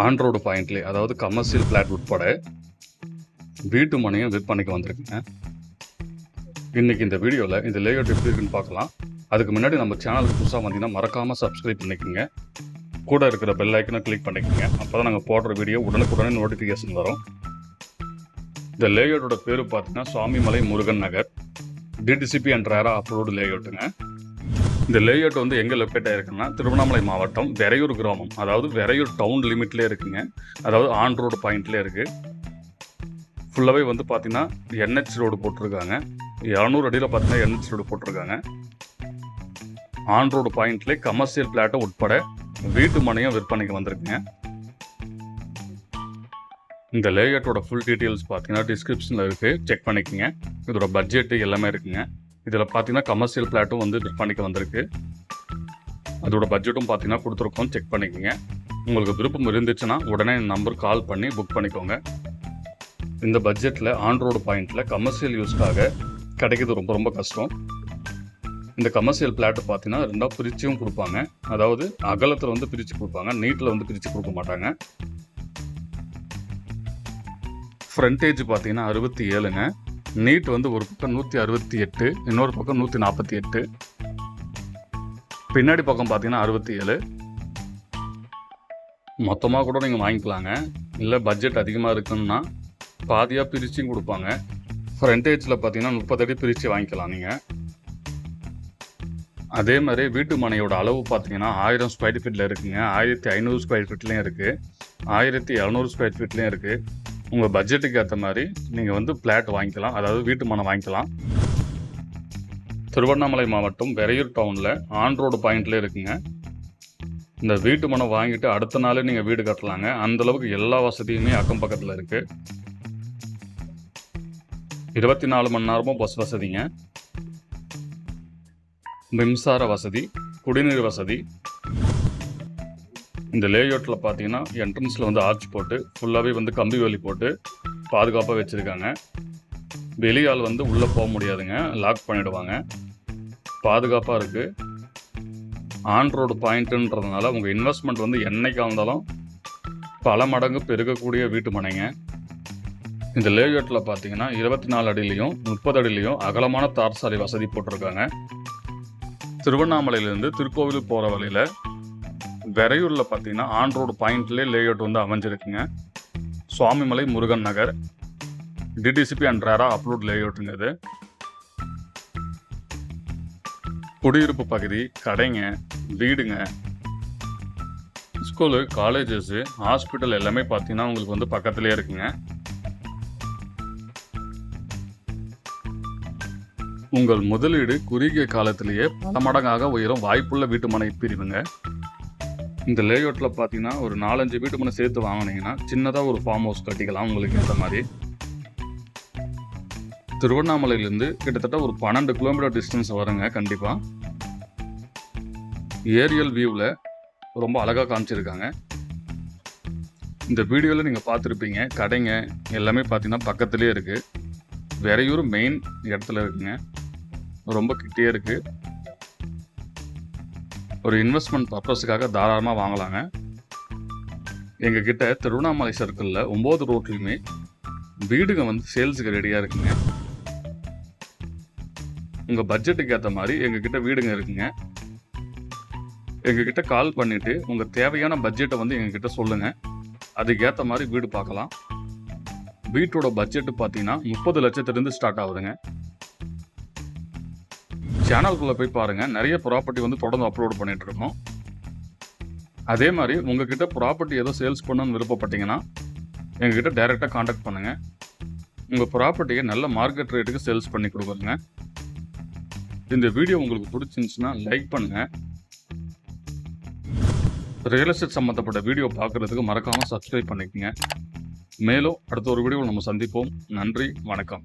ஆண்ட்ரோடு பாயிண்ட்லேயே அதாவது commercial plot உட்பட வீட்டு மனையும் விற்பனைக்கு வந்திருக்குங்க. இன்றைக்கி இந்த வீடியோவில் இந்த லேஅவுட் எப்படி இருக்குன்னு பார்க்கலாம். அதுக்கு முன்னாடி நம்ம சேனலுக்கு புதுசாக வந்தீங்கன்னா மறக்காமல் சப்ஸ்கிரைப் பண்ணிக்கோங்க. கூட இருக்கிற பெல் ஐக்கனை கிளிக் பண்ணிக்கோங்க. அப்போ தான் நாங்கள் போடுற வீடியோ உடனுக்குடனே நோட்டிஃபிகேஷன் வரும். இந்த லேஅவுட்டோட பேர் பார்த்தீங்கன்னா Swamimalai Murugan Nagar. DTCP and RERA approved லேஅவுட்டுங்க இந்த லேஅவுட் வந்து எங்கே லொக்கேட் ஆயிருக்குன்னா திருவண்ணாமலை மாவட்டம் வெறையூர் கிராமம். அதாவது வெறையூர் டவுன் லிமிட்லேயே இருக்குங்க. அதாவது ஆன் ரோடு பாயிண்ட்லேயே இருக்குது ஃபுல்லாகவே வந்து பார்த்திங்கன்னா என்ஹெச் ரோடு போட்டிருக்காங்க. இரநூறு அடியில் பார்த்தீங்கன்னா என்ஹெச் ரோடு போட்டிருக்காங்க. ஆன் ரோடு பாயிண்ட்லேயே கமர்ஷியல் பிளாட்டை உட்பட வீட்டு மனையும் விற்பனைக்கு வந்திருக்குங்க. இந்த லேஅவுட்டோட ஃபுல் டீட்டெயில்ஸ் பார்த்தீங்கன்னா டிஸ்கிரிப்ஷனில் இருக்குது செக் பண்ணிக்கோங்க. இதோட பட்ஜெட்டு எல்லாமே இருக்குங்க. இதில் பார்த்தீங்கன்னா கமர்ஷியல் ஃப்ளாட்டும் வந்து விற்பனைக்கு வந்திருக்கு. அதோட பட்ஜெட்டும் பார்த்தீங்கன்னா கொடுத்துருக்கோம். செக் பண்ணிக்கோங்க. உங்களுக்கு விருப்பம் இருந்துச்சுன்னா உடனே இந்த நம்பர் கால் பண்ணி புக் பண்ணிக்கோங்க. இந்த பட்ஜெட்டில் ஆன் ரோடு பாயிண்டில் கமர்ஷியல் யூஸ்க்காக கிடைக்கிறது ரொம்ப ரொம்ப கஷ்டம். இந்த கமர்ஷியல் பிளாட்டு பார்த்தீங்கன்னா ரெண்டாக பிரிச்சும் கொடுப்பாங்க. அதாவது அகலத்தில் வந்து பிரித்து கொடுப்பாங்க. நீட்டில் வந்து பிரித்து கொடுக்க மாட்டாங்க. ஃப்ரண்டேஜ் பார்த்தீங்கன்னா அறுபத்தி ஏழுங்க. நீட் வந்து ஒரு பக்கம் நூற்றி அறுபத்தி எட்டு இன்னொரு பக்கம் நூற்றி நாற்பத்தி எட்டு. பின்னாடி பக்கம் பார்த்தீங்கன்னா அறுபத்தி ஏழு. மொத்தமாக கூட நீங்கள் வாங்கிக்கலாங்க. இல்லை பட்ஜெட் அதிகமாக இருக்குன்னா பாதியாக பிரிச்சும் கொடுப்பாங்க. ஃப்ரண்டேஜில் பார்த்தீங்கன்னா முப்பத்தடி பிரித்து வாங்கிக்கலாம் நீங்கள் அதே மாதிரி வீட்டு மனையோட அளவு பார்த்தீங்கன்னா ஆயிரம் ஸ்கொயர் ஃபீட்டில் இருக்குங்க. ஆயிரத்தி ஐநூறு ஸ்கொயர் ஃபீட்லேயும் இருக்குது ஆயிரத்தி இரநூறு ஸ்கொயர் ஃபீட்லேயும் இருக்குது உங்கள் பட்ஜெட்டுக்கு ஏற்ற மாதிரி நீங்கள் வந்து பிளாட் வாங்கிக்கலாம். அதாவது வீட்டு மனை வாங்கிக்கலாம். திருவண்ணாமலை மாவட்டம் வெறையூர் டவுனில் ஆன் ரோடு பாயிண்ட்லேயே இருக்குங்க. இந்த வீட்டு மனை வாங்கிட்டு அடுத்த நாளே நீங்கள் வீடு கட்டலாங்க. அந்த அளவுக்கு எல்லா வசதியுமே அக்கம் பக்கத்தில் இருக்குது இருபத்தி நாலு மணி நேரமும் பஸ் வசதிங்க. மின்சார வசதி குடிநீர் வசதி இந்த லேஅவுட்டில் பார்த்தீங்கன்னா என்ட்ரன்ஸில் வந்து ஆர்ச் போட்டு ஃபுல்லாகவே வந்து கம்பி வேலி போட்டு பாதுகாப்பாக வச்சுருக்காங்க. வெளியால் வந்து உள்ளே போக முடியாதுங்க. லாக் பண்ணிவிடுவாங்க பாதுகாப்பாக இருக்குது ஆன் ரோடு பாயிண்ட்டுன்றதுனால உங்கள் இன்வெஸ்ட்மெண்ட் வந்து என்றைக்காக இருந்தாலும் பல மடங்கு பெருகக்கூடிய வீட்டு மனைங்க. இந்த லேஅவுட்டில் பார்த்தீங்கன்னா இருபத்தி நாலு அடியிலையும் முப்பது அடியிலையும் அகலமான தார் சாலை வசதி போட்டிருக்காங்க. திருவண்ணாமலையிலேருந்து திருக்கோவிலுக்கு போகிற வழியில் வெறையூரில் பார்த்தீங்கன்னா ஆன் ரோடு பாயிண்ட்லேயே லேஅவுட் வந்து அமைஞ்சிருக்குங்க. Swamimalai Murugan Nagar. DTCP and RERA upload லேஅவுட்டுங்க இது. குடியிருப்பு பகுதி கடைங்க வீடுங்க. ஸ்கூலு காலேஜஸ்ஸு ஹாஸ்பிட்டல் எல்லாமே பார்த்தீங்கன்னா உங்களுக்கு வந்து பக்கத்துலேயே இருக்குங்க. உங்கள் முதலீடு குறுகிய காலத்திலேயே பல மடங்காக உயரும். வாய்ப்புள்ள வீட்டுமனை பிரிவுங்க. இந்த லேஅவுட்டில் பார்த்தீங்கன்னா ஒரு நாலஞ்சு வீட்டு மனை சேர்த்து வாங்கினீங்கன்னா சின்னதாக ஒரு ஃபார்ம் ஹவுஸ் கட்டிக்கலாம் உங்களுக்கு ஏற்ற மாதிரி. திருவண்ணாமலையிலேருந்து கிட்டத்தட்ட ஒரு பன்னெண்டு கிலோமீட்டர் டிஸ்டன்ஸ் வருங்க கண்டிப்பாக ஏரியல் வியூவில் ரொம்ப அழகாக காமிச்சிருக்காங்க. இந்த வீடியோவில் நீங்கள் பார்த்துருப்பீங்க கடைங்க எல்லாமே பார்த்தீங்கன்னா பக்கத்துலேயே இருக்குது வெறையூர் மெயின் இடத்துல இருக்குங்க. ரொம்ப கிட்டே இருக்குது ஒரு இன்வெஸ்ட்மெண்ட் பர்பஸுக்காக தாராளமாக வாங்கலாங்க. எங்கள் கிட்ட திருவண்ணாமலை சர்க்கிளில் ஒம்பது ரோட்லையுமே வீடுங்க வந்து சேல்ஸுக்கு ரெடியாக இருக்குங்க. உங்கள் பட்ஜெட்டுக்கு ஏற்ற மாதிரி எங்ககிட்ட வீடுங்க இருக்குங்க. எங்ககிட்ட கால் பண்ணிவிட்டு உங்கள் தேவையான பட்ஜெட்டை வந்து எங்ககிட்ட சொல்லுங்கள் அதுக்கேற்ற மாதிரி வீடு பார்க்கலாம். வீட்டோட பட்ஜெட்டு பார்த்தீங்கன்னா முப்பது லட்சத்துலேருந்து ஸ்டார்ட் ஆகுதுங்க. சேனலுக்குள்ளே போய் பாருங்கள் நிறைய ப்ராப்பர்ட்டி வந்து தொடர்ந்து அப்லோட் பண்ணிகிட்டு இருக்கோம். அதே மாதிரி உங்ககிட்ட ப்ராப்பர்ட்டி ஏதோ சேல்ஸ் பண்ணணும்னு விருப்பப்பட்டீங்கன்னா எங்ககிட்ட டைரெக்டாக காண்டாக்ட் பண்ணுங்கள் உங்கள் ப்ராப்பர்ட்டியை நல்ல மார்க்கெட் ரேட்டுக்கு சேல்ஸ் பண்ணி கொடுக்குறங்க இந்த வீடியோ உங்களுக்கு பிடிச்சிருந்துச்சுன்னா லைக் பண்ணுங்கள் ரியல் எஸ்டேட் சம்மந்தப்பட்ட வீடியோ பார்க்குறதுக்கு மறக்காமல் சப்ஸ்கிரைப் பண்ணிக்கோங்க. மேலும் அடுத்த ஒரு வீடியோவில் நம்ம சந்திப்போம். நன்றி வணக்கம்.